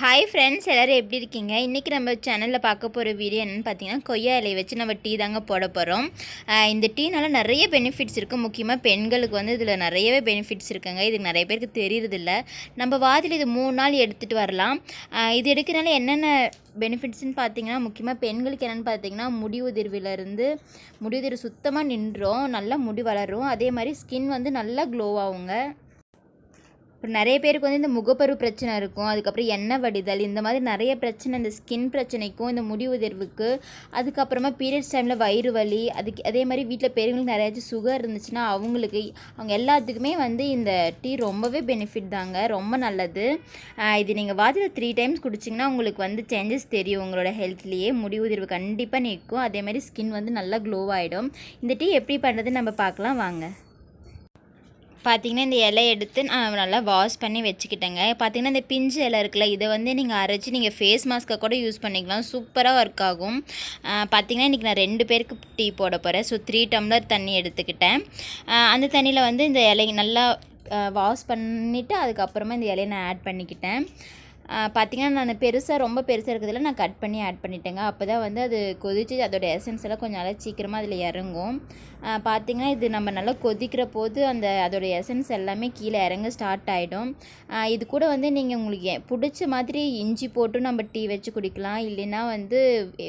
Hi friends எல்லோரும் எப்படி இருக்கீங்க? இன்றைக்கி நம்ம சேனலில் பார்க்க போகிற வீடியோ என்னென்னு பார்த்தீங்கன்னா கொய்யா இலையை வச்சு நம்ம டீ தாங்க போட போகிறோம் இந்த டீனால் நிறைய பெனிஃபிட்ஸ் இருக்குது முக்கியமாக பெண்களுக்கு வந்து இதில் நிறையவே பெனிஃபிட்ஸ் இருக்குங்க. இதுக்கு நிறைய பேருக்கு தெரியறதில்ல. நம்ம வாதில் இது மூணு நாள் எடுத்துகிட்டு வரலாம். இது எடுக்கிறனால என்னென்ன பெனிஃபிட்ஸ்னு பார்த்தீங்கன்னா முக்கியமாக பெண்களுக்கு என்னென்னு பார்த்தீங்கன்னா முடி உதிர்விலேருந்து முடி உதிர்வு சுத்தமாக நின்றோம் நல்லா முடி வளரும். அதே மாதிரி ஸ்கின் வந்து நல்லா க்ளோ ஆகுங்க. இப்போ நிறைய பேருக்கு வந்து இந்த முகப்பரு பிரச்சனை இருக்கும். அதுக்கப்புறம் எண்ணெய் வடிதல் இந்த மாதிரி நிறைய பிரச்சனை இந்த ஸ்கின் பிரச்சனைக்கும் இந்த முடி உதிர்வுக்கு அதுக்கப்புறமா பீரியட்ஸ் டைமில் வயிறு வலி அதுக்கு அதே மாதிரி வீட்டில் பெரியவங்களுக்கு நிறையாச்சும் சுகர் இருந்துச்சுன்னா அவங்களுக்கு அவங்க எல்லாத்துக்குமே வந்து இந்த டீ ரொம்பவே பெனிஃபிட் தாங்க. ரொம்ப நல்லது. இது நீங்கள் வாரத்தில் த்ரீ டைம்ஸ் குடிச்சிங்கன்னா உங்களுக்கு வந்து சேஞ்சஸ் தெரியும். உங்களோட ஹெல்த்லேயே முடி உதிர்வு கண்டிப்பாக நிற்கும் அதே மாதிரி ஸ்கின் வந்து நல்லா க்ளோ ஆகிடும் இந்த டீ எப்படி பண்ணுறதுன்னு நம்ம பார்க்கலாம். வாங்க. பார்த்தீங்கன்னா இந்த இலையை எடுத்து நான் நல்லா வாஷ் பண்ணி வச்சுக்கிட்டேங்க. பார்த்திங்கன்னா இந்த பிஞ்சு இலை இருக்குல்ல இதை வந்து நீங்கள் அரைச்சி நீங்கள் ஃபேஸ் மாஸ்க்கை கூட யூஸ் பண்ணிக்கலாம். சூப்பராக ஒர்க் ஆகும். பார்த்திங்கன்னா பார்த்தீங்கன்னா இன்றைக்கி நான் ரெண்டு பேருக்கு டீ போட போகிறேன் ஸோ த்ரீ டம்ளர் தண்ணி எடுத்துக்கிட்டேன். அந்த தண்ணியில் வந்து இந்த இலை நல்லா வாஷ் பண்ணிவிட்டு அதுக்கப்புறமா இந்த இலையை நான் ஆட் பண்ணிக்கிட்டேன். பார்த்திங்கன்னா நான் பெருசாக ரொம்ப பெருசாக இருக்கிறதுல நான் கட் பண்ணி ஆட் பண்ணிட்டேங்க. அப்போ தான் வந்து அது கொதிச்சு அதோட எசன்ஸ் எல்லாம் கொஞ்சம் நல்லா சீக்கிரமாக அதில் இறங்கும். பார்த்திங்கன்னா பார்த்தீங்கன்னா இது நம்ம நல்லா கொதிக்கிற போது அந்த அதோடய எசன்ஸ் எல்லாமே கீழே இறங்க ஸ்டார்ட் ஆகிடும் இது கூட வந்து நீங்கள் உங்களுக்கு பிடிச்ச மாதிரி இஞ்சி போட்டு நம்ம டீ வச்சு குடிக்கலாம். இல்லைன்னா வந்து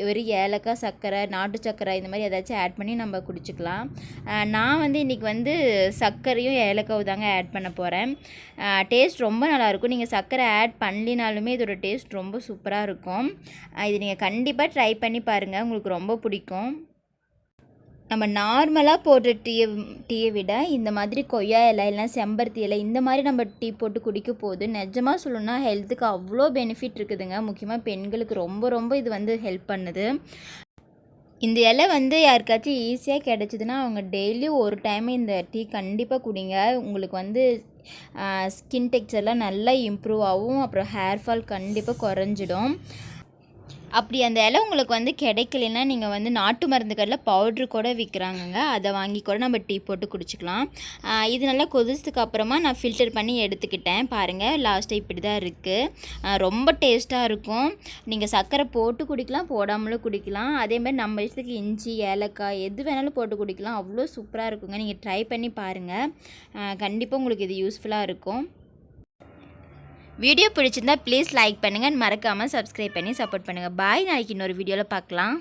வெறும் ஏலக்காய் சர்க்கரை நாட்டு சர்க்கரை இந்த மாதிரி ஏதாச்சும் ஆட் பண்ணி நம்ம குடிச்சிக்கலாம். நான் வந்து இன்றைக்கி வந்து சர்க்கரையும் ஏலக்காவும் தாங்க ஆட் பண்ண போகிறேன் டேஸ்ட் ரொம்ப நல்லாயிருக்கும் நீங்கள் சர்க்கரை ஆட் பண்ணலினாலுமே இதோட டேஸ்ட் ரொம்ப சூப்பராக இருக்கும். இது நீங்கள் கண்டிப்பாக ட்ரை பண்ணி பாருங்கள் உங்களுக்கு ரொம்ப பிடிக்கும். நம்ம நார்மலாக போடுற டீயை டீயை விட இந்த மாதிரி கொய்யா இலை இல்லைனா செம்பருத்தி இலை இந்த மாதிரி நம்ம டீ போட்டு குடிக்க போது நிஜமாக சொல்லணும்னா ஹெல்த்துக்கு அவ்வளோ பெனிஃபிட் இருக்குதுங்க. முக்கியமாக பெண்களுக்கு ரொம்ப ரொம்ப இது வந்து ஹெல்ப் பண்ணுது. இந்த இலை வந்து யாருக்காச்சும் ஈஸியாக கிடச்சிதுன்னா அவங்க டெய்லியும் ஒரு டைம் இந்த டீ கண்டிப்பாக குடிங்க. உங்களுக்கு வந்து ஸ்கின் டெக்ஸ்சர்லாம் நல்லா இம்ப்ரூவ் ஆகும் அப்புறம் ஹேர் ஃபால் கண்டிப்பாக குறைஞ்சிடும். அப்படி அந்த இலை உங்களுக்கு வந்து கிடைக்கலன்னா நீங்கள் வந்து நாட்டு மருந்து கடையில் பவுட்ரு கூட விற்கிறாங்கங்க அதை வாங்கி கூட நம்ம டீ போட்டு குடிச்சிக்கலாம். இது நல்லா கொதிச்சதுக்கு அப்புறமா நான் ஃபில்டர் பண்ணி எடுத்துக்கிட்டேன். பாருங்கள் லாஸ்ட்டாக இப்படி தான் இருக்குது ரொம்ப டேஸ்ட்டாக இருக்கும். நீங்கள் சர்க்கரை போட்டு குடிக்கலாம் போடாமலும் குடிக்கலாம். அதே மாதிரி நம்ம இஷ்டத்துக்கு இஞ்சி ஏலக்காய் எது வேணாலும் போட்டு குடிக்கலாம். அவ்வளோ சூப்பராக இருக்குங்க. நீங்கள் ட்ரை பண்ணி பாருங்கள் கண்டிப்பாக உங்களுக்கு இது யூஸ்ஃபுல்லாக இருக்கும். வீடியோ பிடிச்சிருந்தா ப்ளீஸ் லைக் பண்ணுங்கள் மறக்காமல் சப்ஸ்கிரைப் பண்ணி சப்போர்ட் பண்ணுங்கள் பாய் நாளைக்கு இன்னொரு வீடியோவில் பார்க்கலாம்.